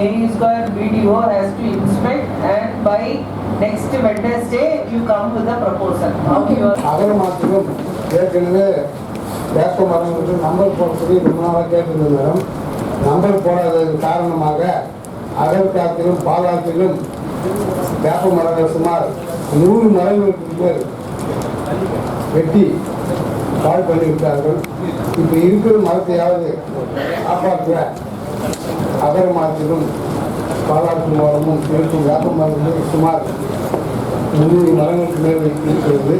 Any square BDO has to inspect and by next Wednesday, you come with the proposal. How you are, அகலமாத்திலும் ஏற்கனவே வேப்ப மரங்களுக்கு number போடுறதுக்கு ரொம்ப நாளாக கேட்டிருந்தேன் மேடம். நம்பர் போடாதது காரணமாக அகல்காத்திலும் பாலாத்திலும் வேப்ப மரங்கள் சுமார் நூறு மரங்களுக்கு பேர் வெட்டி பால் பண்ணிவிட்டார்கள் இப்போ இருக்கிற மரத்தையாவது காப்பாற்ற அகரமாத்திலும் பாலாற்று மரமும் இருக்கும் வேப்ப மரங்கள் சுமார் முந்நூறு மரங்களுக்கு மேல் இருக்கிறது.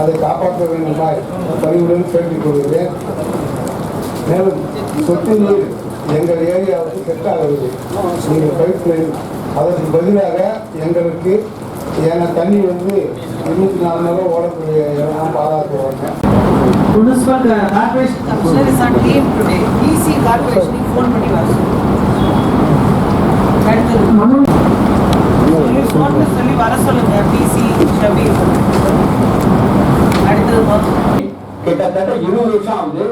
அதை காப்பாற்ற வேண்டுமாய் பணிவுடன் கேட்டுக் கொள்கிறேன். மேலும் சொட்டு நீர் எங்கள் ஏரியாவுக்கு செட்டாகவில்லை நீங்கள் பைப் லைன் அதற்கு பதிலாக எங்களுக்கு ஏன்னா தண்ணி வந்து இருபத்தி நாலு நேரம் ஓடக்கூடிய இடம் பாராட்டுவாங்க. Municipal uh, corporation commissioner is on leave today. DC corporation க்கு phone பண்ணி வர சொல்லு. அடுத்தது. சொல்லி phone பண்ண சொல்லி வர சொல்லுங்க DC ஷபீர். அடுத்தது மொத்தம் கிட்டத்தட்ட இருபது வருஷம் ஆகுது.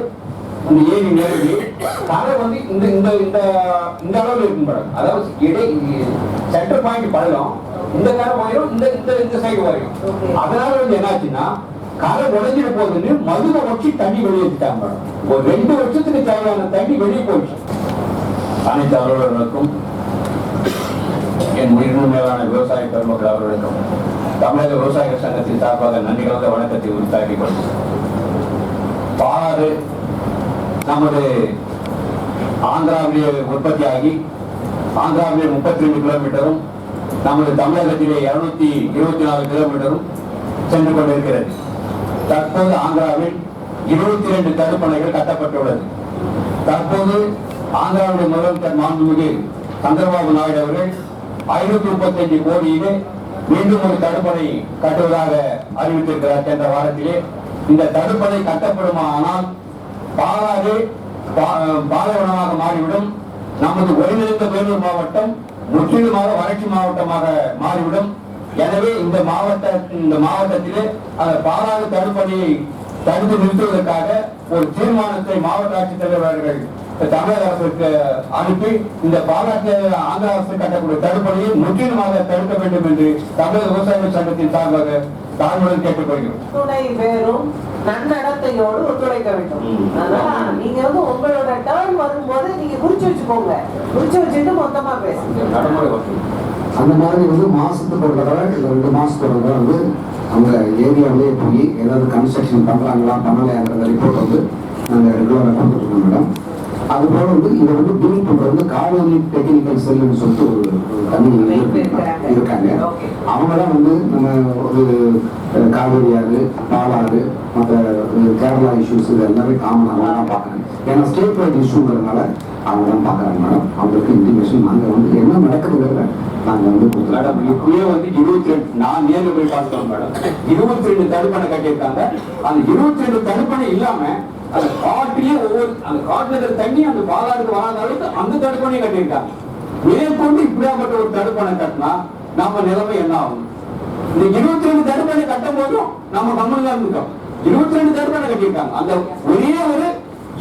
அந்த ஏரி நேரடி கரை வந்து இந்த இந்த இந்த இந்த அளவில் இருக்கும் படம் அதாவது இடை சென்டர் பாயிண்ட் பள்ளம் இந்த கரை போயிடும் இந்த இந்த இந்த சைடு வரையும். அதனால வந்து என்னாச்சுன்னா கரை உடைஞ்சிட போகுதுன்னு மதுரை வச்சு தண்ணி வெளியேற்றிட்டாங்க ஒரு ரெண்டு வருஷத்துக்கு தேவையான தண்ணி வெளியே போயிடுச்சு. அனைத்து அலுவலர்களுக்கும் என் உயிரினும் மேலான விவசாய பெருமக்கள் அவர்களுக்கும் தமிழக விவசாயிகள் சங்கத்தின் சார்பாக நன்றி கலந்த வணக்கத்தை உரித்தாக்கிக் கொள்கிறேன். பாலாறு நமது ஆந்திராவிலே உற்பத்தியாகி ஆந்திராவிலே முப்பத்தி ரெண்டு கிலோமீட்டரும் நமது தமிழகத்திலே இருநூத்தி இருபத்தி நாலு கிலோமீட்டரும் சென்று கொண்டிருக்கிறது. தற்போது ஆந்திராவில் இருபத்தி ரெண்டு தடுப்பணைகள் கட்டப்பட்டுள்ளது. தற்போது ஆந்திராவுடைய முதல்வர் மாண்புமிகு சந்திரபாபு நாயுடு அவர்கள் ஐநூத்தி முப்பத்தஞ்சு கோடியிலே மீண்டும் ஒரு தடுப்பணை கட்டுவதாக அறிவித்திருக்கிறார். சென்ற வாரத்திலே இந்த தடுப்பணை கட்டப்படுமானால் பாலாறு பாலைவனமாக மாறிவிடும். நமது ஒருங்கிணைந்த வேலூர் மாவட்டம் முற்றிலுமாக வறட்சி மாவட்டமாக மாறிவிடும். எனவே இந்த மாவட்ட இந்த மாவட்டத்திலே அந்த பாலாறு தடுப்பணையை தடுத்து நிறுத்துவதற்காக ஒரு தீர்மானத்தை மாவட்ட ஆட்சித்தலைவர்கள் தமிழக அரசுக்கு அனுப்பி இந்த பாலாற்று ஆந்திர அரசு கட்டக்கூடிய தடுப்பணையை முற்றிலுமாக தடுக்க வேண்டும் என்று தமிழக விவசாயிகள் சங்கத்தின் சார்பாக தாழ்வுடன் கேட்டுக்கொள்கிறோம். துணை பேரும் நன்னடத்தையோடு ஒத்துழைக்க வேண்டும். அதனால நீங்க வந்து உங்களோட டர்ன் வரும்போது நீங்க குறிச்சு வச்சுக்கோங்க. குறிச்சு வச்சுட்டு மொத்தமா பேசுங்க. அந்த மாதிரி வந்து மாசத்துக்கு ஒரு தடவை இல்லை ரெண்டு மாசத்துக்கு ஒரு தடவை வந்து அவங்க ஏரியாவிலேயே போய் ஏதாவது கன்ஸ்ட்ரக்ஷன் பண்றாங்களா பண்ணலையாங்கிற ரிப்போர்ட் வந்து நாங்கள் ரெகுலராக கொடுத்துருக்கோம் மேடம் அது போல வந்து இதை வந்து டீல் பண்றது வந்து காவேரி டெக்னிக்கல் செல்லுன்னு சொல்லிட்டு ஒரு இது இருக்காங்க. இருக்காங்க. Okay. அவங்க தான் வந்து நம்ம ஒரு காவேரி ஆறு பாலாறு மற்ற கேரளா இஷ்யூஸ் இது எல்லாமே காமன் அவங்க தான் பார்க்குறாங்க. ஏன்னா ஸ்டேட் வைட் இஷ்யூங்கிறதுனால அவங்க தான் பார்க்குறாங்க மேடம் அவங்களுக்கு இன்டிமேஷன் நாங்கள் வந்து என்ன நடக்குதுங்கிறத நாங்கள் வந்து மேடம் இப்பயே வந்து இருபத்தி ரெண்டு நான் நேரில் போய் பார்த்தோம் மேடம் இருபத்தி ரெண்டு தடுப்பணை கட்டியிருக்காங்க. அந்த இருபத்தி ரெண்டு தடுப்பணை இல்லாம அந்த காட்டிலே ஒவ்வொரு அந்த காட்டுல இருக்கிற தண்ணி அந்த பாலாறுக்கு வராத அளவுக்கு அந்த தடுப்பணையும் கட்டியிருக்காங்க. மேற்கொண்டு இப்படியாப்பட்ட ஒரு தடுப்பணை கட்டினா நம்ம நிலைமை என்ன ஆகும்? இந்த இருபத்தி ரெண்டு தடுப்பணை கட்டும் போதும் நம்ம கம்மல் இருந்துட்டோம் இருபத்தி ரெண்டு தடுப்பணை கட்டியிருக்காங்க. அந்த ஒரே ஒரு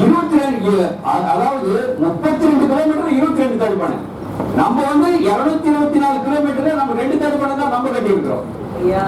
இருபத்தி ரெண்டு அதாவது முப்பத்தி ரெண்டு கிலோமீட்டர் இருபத்தி ரெண்டு தடுப்பணை. நம்ம வந்து இருநூத்தி இருபத்தி நாலு கிலோமீட்டர் நம்ம ரெண்டு தடுப்பணை தான் நம்ம கட்டியிருக்கிறோம். ஐயா.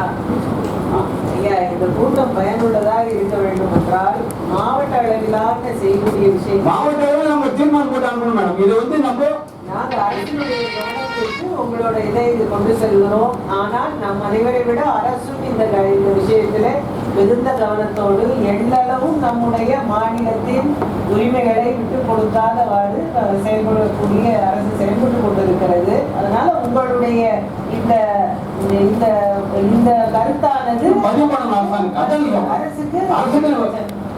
ஐயா இந்த கூட்டம் பயனுள்ளதாக இருக்க வேண்டும் என்றால் மாவட்ட அளவிலான செய்யக்கூடிய விஷயம் மாவட்ட அளவில் நம்ம தீர்மானம் போட்டு அனுப்பணும் மேடம். இது வந்து நம்ம நாங்க அரசினுடைய கவனத்திற்கு உங்களோட இதை இது கொண்டு செல்கிறோம். ஆனால் நம் அனைவரை விட அரசும் இந்த இந்த விஷயத்துல மிகுந்த கவனத்தோடு எல்லளவும் நம்முடைய மாநிலத்தின் உரிமைகளை விட்டு கொடுக்காதவாறு செயல்படக்கூடிய அரசு செயல்பட்டு கொண்டிருக்கிறது. அதனால உங்களுடைய இந்த இந்த இந்த கருத்தானது. அரசுக்கு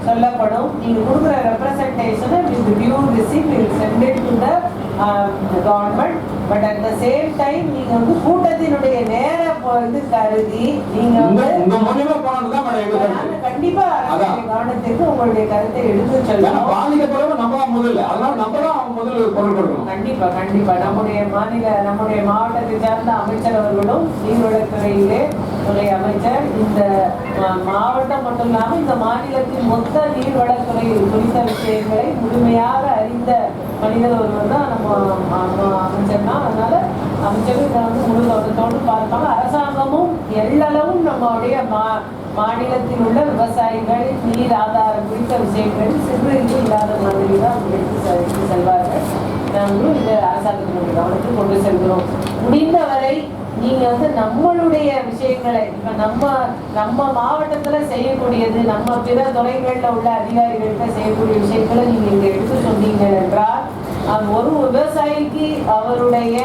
சொல்லப்படும். நீங்க கொடுக்குற ரெப்ரசன்டேஷனை with due receive sent to the government but at the same time நீங்க வந்து கூட்டத்தினுடைய நேர இது கருதி நீங்க வந்து. கண்டிப்பா. கவனத்திற்கு உங்களுடைய கருத்தை எடுத்து சொல்லணும். பாதிக்கப்படுறவங்க நம்ம முதல்ல. அதனால நம்ம தான் முதல்ல பொருள் கொடுக்கணும். கண்டிப்பா கண்டிப்பா. நம்முடைய மாநில நம்முடைய மாவட்டத்தை சார்ந்த அமைச்சர் அவர்களும் நீர்வளத்துறையிலே துறை அமைச்சர். இந்த மாவட்டம் மட்டும் இல்லாமல் இந்த மாநிலத்தின் மொத்த நீர்வளத்துறை குறித்த விஷயங்களை முழுமையாக அறிந்த மனிதர் ஒருவர் தான் நம்ம அமைச்சர்னா அதனால அமைச்சரும் இதை வந்து முழு கவனத்தோடு பார்ப்பாங்க அரசாங்கமும் எல்லளவும் நம்மளுடைய மா மாநிலத்தில் உள்ள விவசாயிகள் நீர் ஆதாரம் குறித்த விஷயங்கள் சிறு இது இல்லாத மாதிரி தான் எடுத்து செல்வார்கள். நாங்களும் இந்த அரசாங்கத்தினுடைய கவனத்தில் கொண்டு செல்கிறோம். முடிந்தவரை நீங்க வந்து நம்மளுடைய விஷயங்களை இப்ப நம்ம நம்ம மாவட்டத்துல செய்யக்கூடியது நம்ம பிற துறைகள்ல உள்ள அதிகாரிகள்கிட்ட செய்யக்கூடிய விஷயங்களை நீங்க இங்க எடுத்து சொன்னீங்க என்றால் ஒரு விவசாயிக்கு அவருடைய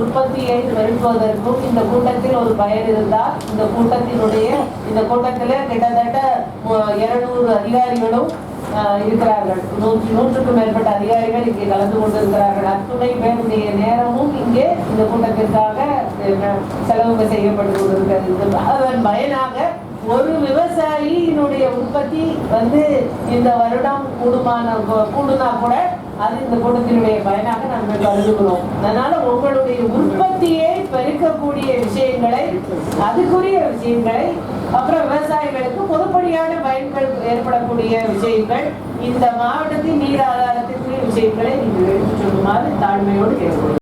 உற்பத்தியை பெருக்குவதற்கும் இந்த கூட்டத்தில் ஒரு பயன் இருந்தால் இந்த கூட்டத்தினுடைய இந்த கூட்டத்தில் கிட்டத்தட்ட இருநூறு அதிகாரிகளும் இருக்கிறார்கள். நூற்றி நூற்றுக்கும் மேற்பட்ட அதிகாரிகள் இங்கே கலந்து கொண்டிருக்கிறார்கள். அத்துணை பேருடைய நேரமும் இங்கே இந்த கூட்டத்திற்காக செலவு செய்யப்பட்டு கொண்டிருக்கிறது. அதன் பயனாக ஒரு விவசாயியினுடைய உற்பத்தி வந்து இந்த வருடம் கூடுமான கூடுனா கூட அது இந்த கூட்டத்தினுடைய பயனாக நாங்கள் கருதுகிறோம். அதனால உங்களுடைய உற்பத்தியை பெருக்கக்கூடிய விஷயங்களை அதுக்குரிய விஷயங்களை அப்புறம் விவசாயிகளுக்கு பொதுப்படியான பயன்கள் ஏற்படக்கூடிய விஷயங்கள் இந்த மாவட்டத்தின் நீர் ஆதாரத்திற்குரிய விஷயங்களை நீங்கள் எடுத்துச் சொல்லுமாறு தாழ்மையோடு கேட்கிறோம்